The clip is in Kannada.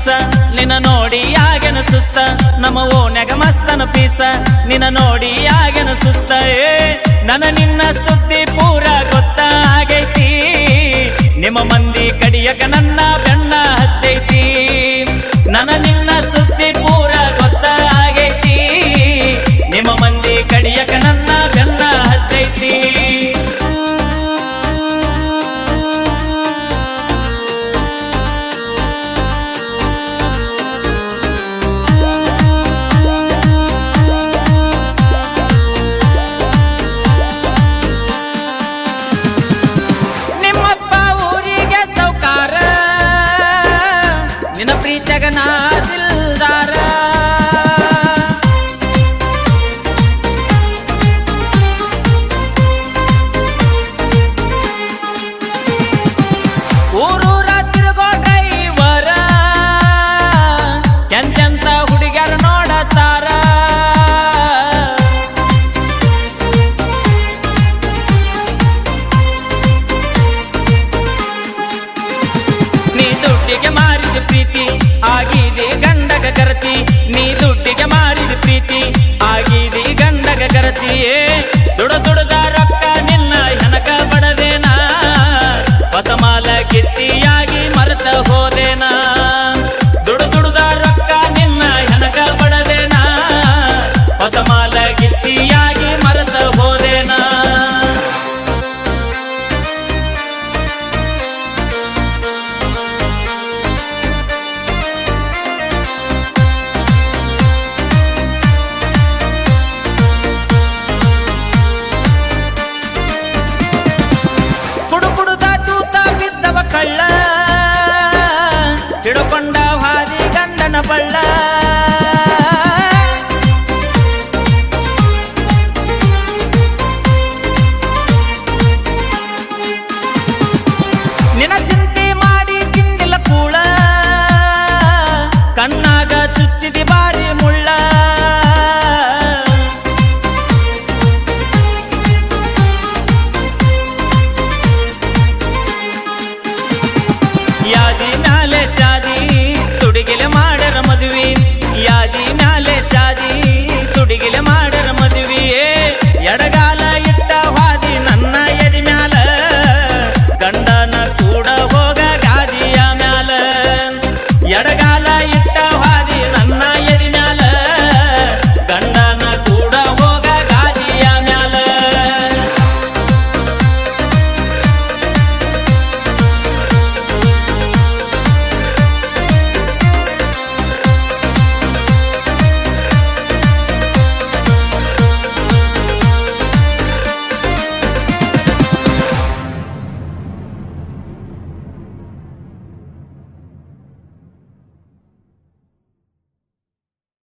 ಪೀಸ ನಿನ್ನ ನೋಡಿ ಆಗ್ಯನ ಸುಸ್ತ. ನಮ್ಮ ಓನ್ಯಾಗ ಮಸ್ತನ ಪೀಸ, ನಿನ್ನ ನೋಡಿ ಆಗ್ಯನ ಸುಸ್ತ. ಏ ನನ ನಿನ್ನ ಸುದ್ದಿ ಪೂರ ಗೊತ್ತಾಗೈತಿ ನಿಮ್ಮ ಮಂದಿ ಕಡಿಯಕ ನನ್ನ ಬೆಣ್ಣ ಹತ್ತೈತಿ. ನನ ನಿನ್ನ ಸುದ್ದಿ ಪೂರ ಗೊತ್ತಾಗೈತಿ ನಿಮ್ಮ ಮಂದಿ না చెడుకొండ